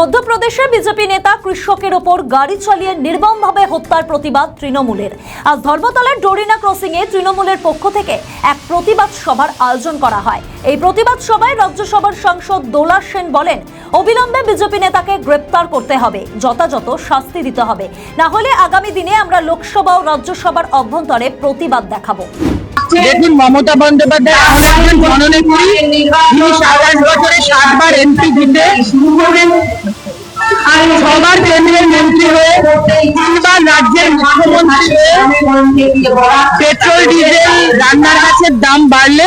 মধ্যপ্রদেশে বিজেপি নেতা কৃষকের ওপর গাড়ি চালিয়ে নির্মমভাবে হত্যার প্রতিবাদ তৃণমূলের। আজ ধর্মতলার ডোরিনা ক্রসিং এ তৃণমূলের পক্ষ থেকে এক প্রতিবাদ সভার আয়োজন করা হয়। এই প্রতিবাদ সভায় রাজ্যসভার সাংসদ দোলা সেন বলেন, অবিলম্বে বিজেপি নেতাকে গ্রেপ্তার করতে হবে, যথাযথ শাস্তি দিতে হবে। না হলে আগামী দিনে আমরা লোকসভা ও রাজ্যসভার অভ্যন্তরে প্রতিবাদ দেখাবো। দেখুন, মমতা বন্দ্যোপাধ্যায় বছরে এমপি জিতে। কেন্দ্রের মন্ত্রী হয়ে তিনবার রাজ্যের মুখ্যমন্ত্রী হয়ে পেট্রোল, ডিজেল, রান্নার গাছের দাম বাড়লে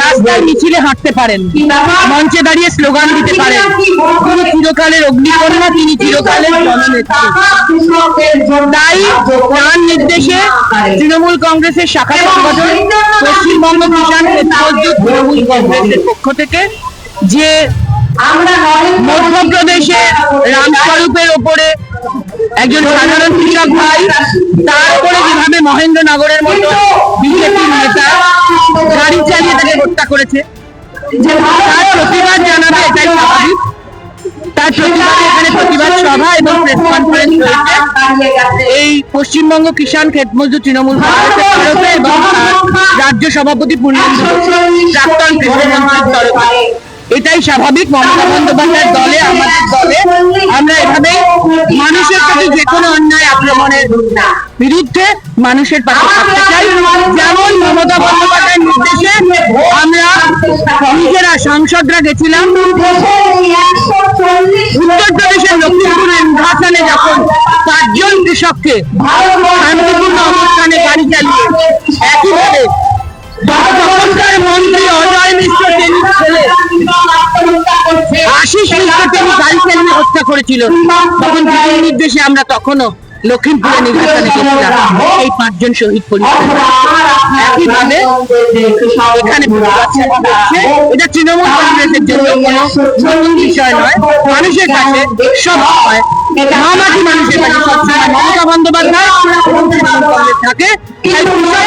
রাস্তায় মিছিলে হাঁটতে পারেন। মঞ্চে দাঁড়িয়ে স্লোগান দিতে পারেন। তিনি চিরকালের অগ্নিকন্যা, তিনি চিরকালের তাই তার নির্দেশে তৃণমূল কংগ্রেসের শাখা সংগঠন পশ্চিমবঙ্গ কিষাণ তৃণমূল কংগ্রেসের পক্ষ থেকে যে রামস্বরূপের ওপরে একজন সাধারণ কৃষক ভাই তার উপরে যেভাবে মহেন্দ্রনগরের মতো বিজেপির নেতা গাড়ি চালিয়ে তাকে হত্যা করেছে, তার প্রতিবাদ জানাবে এটাই স্বাভাবিক। তার এখানে প্রতিবাদ সভা এবং প্রেস কনফারেন্স এই পশ্চিমবঙ্গ কিষাণ ক্ষেত তৃণমূল কংগ্রেসের রাজ্য সভাপতি প্রাক্তন কৃষিমন্ত্রীর তরফে। এটাই স্বাভাবিক মমতা বন্দ্যোপাধ্যায়ের দলে আমাদের দলে। আমরা এভাবে মানুষের প্রতি যে কোনো অন্যায় আক্রমণের বিরুদ্ধে মানুষের পাশে থাকতে চাই। যেমন মমতা বন্দ্যোপাধ্যায়ের নির্দেশে আমরা নিজেরা সাংসদরা গেছিলাম। উত্তরপ্রদেশের লক্ষ্মীপুরের নির্বাচনে যখন পাঁচজন কৃষককে শান্তিপূর্ণ অবস্থানে গাড়ি চালিয়ে একইভাবে তখনকার মন্ত্রী আশিস মিশ্র তিনি গাড়ি চালিয়ে হত্যা করেছিল। তখন দিদির নির্দেশে আমরা তখনও লক্ষ্মীপুরে নির্বাচনে গেছিলাম। এই পাঁচজন শহীদ পরিবার একইভাবে এখানে। এটা তৃণমূল কংগ্রেসের জন্য কোনো নতুন বিষয় নয়। মানুষের কাছে সব হয়। মামাটি মানুষের কাছে সবসময় মমতা বন্দ্যোপাধ্যায় থাকে। তাই কৃষক